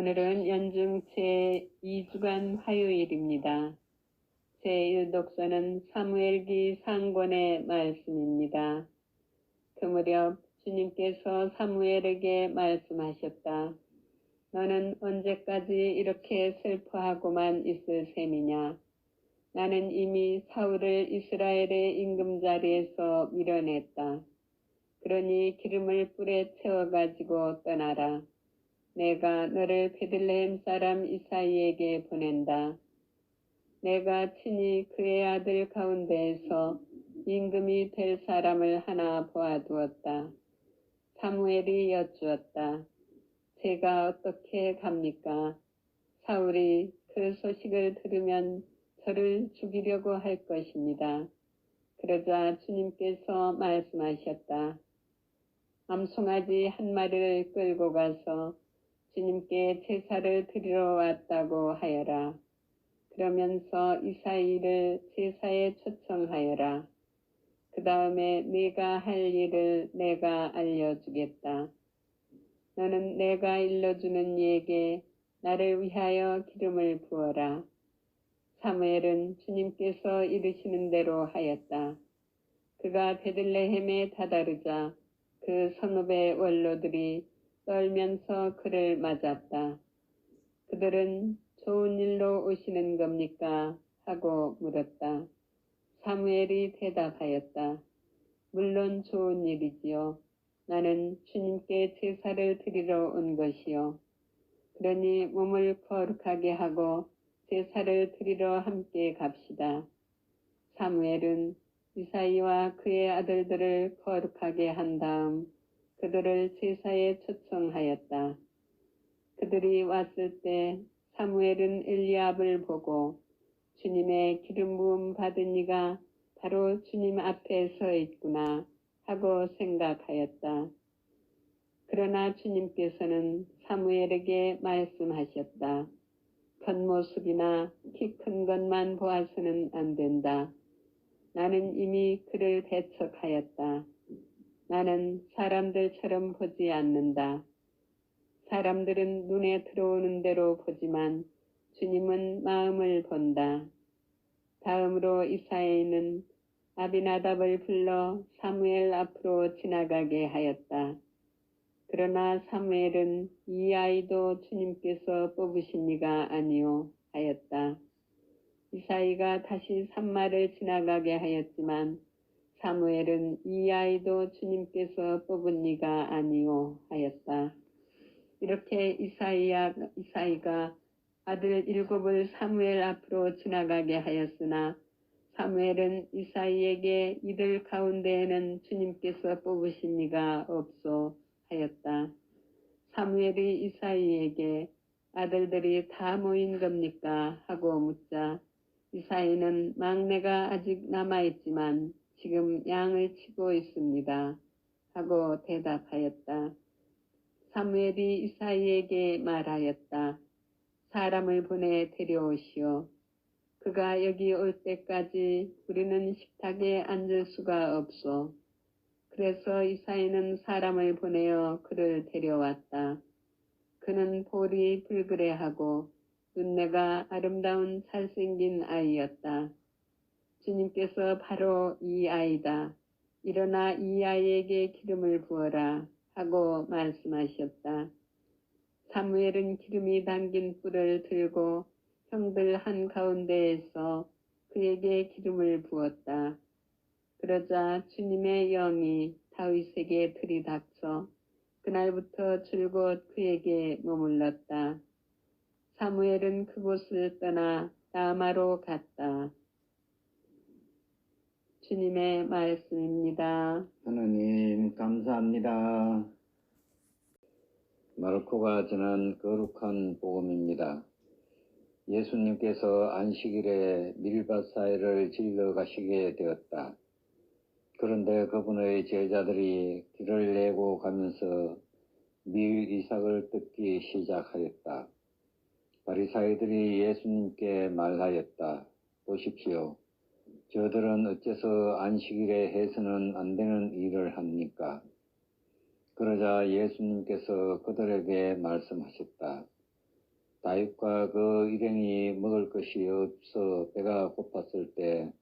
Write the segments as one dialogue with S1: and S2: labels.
S1: 오늘은 연중 제 2주간 화요일입니다. 제1독서는 사무엘기 상권의 말씀입니다. 그 무렵 주님께서 사무엘에게 말씀하셨다. 너는 언제까지 이렇게 슬퍼하고만 있을 셈이냐? 나는 이미 사울을 이스라엘의 임금 자리에서 밀어냈다. 그러니 기름을 뿔에 채워가지고 떠나라. 내가 너를 베들레헴 사람 이사이에게 보낸다. 내가 친히 그의 아들 가운데에서 임금이 될 사람을 하나 보아두었다. 사무엘이 여쭈었다. 제가 어떻게 갑니까? 사울이 그 소식을 들으면 저를 죽이려고 할 것입니다. 그러자 주님께서 말씀하셨다. 암송아지 한 마리를 끌고 가서 주님께 제사를 드리러 왔다고 하여라. 그러면서 이사이를 제사에 초청하여라. 그 다음에 네가 할 일을 내가 알려주겠다. 너는 내가 일러주는 이에게 나를 위하여 기름을 부어라. 사무엘은 주님께서 이르시는 대로 하였다. 그가 베들레헴에 다다르자 그 선업의 원로들이 떨면서 그를 맞았다. 그들은 좋은 일로 오시는 겁니까? 하고 물었다. 사무엘이 대답하였다. 물론 좋은 일이지요. 나는 주님께 제사를 드리러 온 것이요. 그러니 몸을 거룩하게 하고 제사를 드리러 함께 갑시다. 사무엘은 이사이와 그의 아들들을 거룩하게 한 다음 그들을 제사에 초청하였다. 그들이 왔을 때 사무엘은 엘리압을 보고 주님의 기름 부음 받은 이가 바로 주님 앞에 서 있구나 하고 생각하였다. 그러나 주님께서는 사무엘에게 말씀하셨다. 겉모습이나 키 큰 것만 보아서는 안 된다. 나는 이미 그를 배척하였다. 나는 사람들처럼 보지 않는다. 사람들은 눈에 들어오는 대로 보지만 주님은 마음을 본다. 다음으로 이사야는 아비나답을 불러 사무엘 앞으로 지나가게 하였다. 그러나 사무엘은 이 아이도 주님께서 뽑으신 이가 아니오 하였다. 이사이가 다시 산마를 지나가게 하였지만 사무엘은 이 아이도 주님께서 뽑은 이가 아니오 하였다. 이렇게 이사이야, 이사이가 아들 일곱을 사무엘 앞으로 지나가게 하였으나 사무엘은 이사이에게 이들 가운데에는 주님께서 뽑으신 이가 없소 하였다. 사무엘이 이사이에게 아들들이 다 모인 겁니까? 하고 묻자 이사이는 막내가 아직 남아있지만 지금 양을 치고 있습니다. 하고 대답하였다. 사무엘이 이사이에게 말하였다. 사람을 보내 데려오시오. 그가 여기 올 때까지 우리는 식탁에 앉을 수가 없소. 그래서 이사이는 사람을 보내어 그를 데려왔다. 그는 볼이 불그레하고 눈내가 아름다운 잘생긴 아이였다. 주님께서 바로 이 아이다. 일어나 이 아이에게 기름을 부어라 하고 말씀하셨다. 사무엘은 기름이 담긴 뿔을 들고 형들 한 가운데에서 그에게 기름을 부었다. 그러자 주님의 영이 다윗에게 들이닥쳐 그날부터 줄곧 그에게 머물렀다. 사무엘은 그곳을 떠나 라마로 갔다. 주님의 말씀입니다.
S2: 하나님 감사합니다. 마르코가 전한 거룩한 복음입니다. 예수님께서 안식일에 밀밭 사이를 질러 가시게 되었다. 그런데 그분의 제자들이 길을 내고 가면서 밀 이삭을 뜯기 시작하였다. 바리사이들이 예수님께 말하였다. 보십시오. 저들은 어째서 안식일에 해서는 안 되는 일을 합니까? 그러자 예수님께서 그들에게 말씀하셨다. 다윗과 그 일행이 먹을 것이 없어 배가 고팠을 때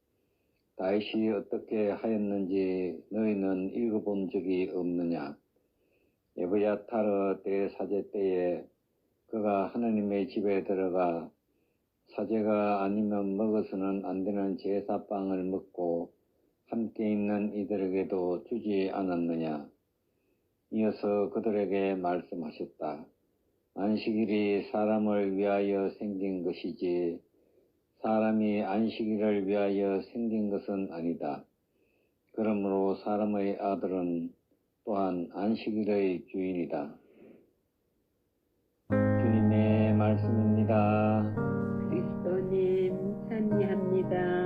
S2: 다윗이 어떻게 하였는지 너희는 읽어본 적이 없느냐? 에브야타르 대사제 때에 그가 하나님의 집에 들어가 사제가 아니면 먹어서는 안 되는 제사빵을 먹고 함께 있는 이들에게도 주지 않았느냐? 이어서 그들에게 말씀하셨다. 안식일이 사람을 위하여 생긴 것이지 사람이 안식일을 위하여 생긴 것은 아니다. 그러므로 사람의 아들은 또한 안식일의 주인이다. 주님의 말씀입니다. them.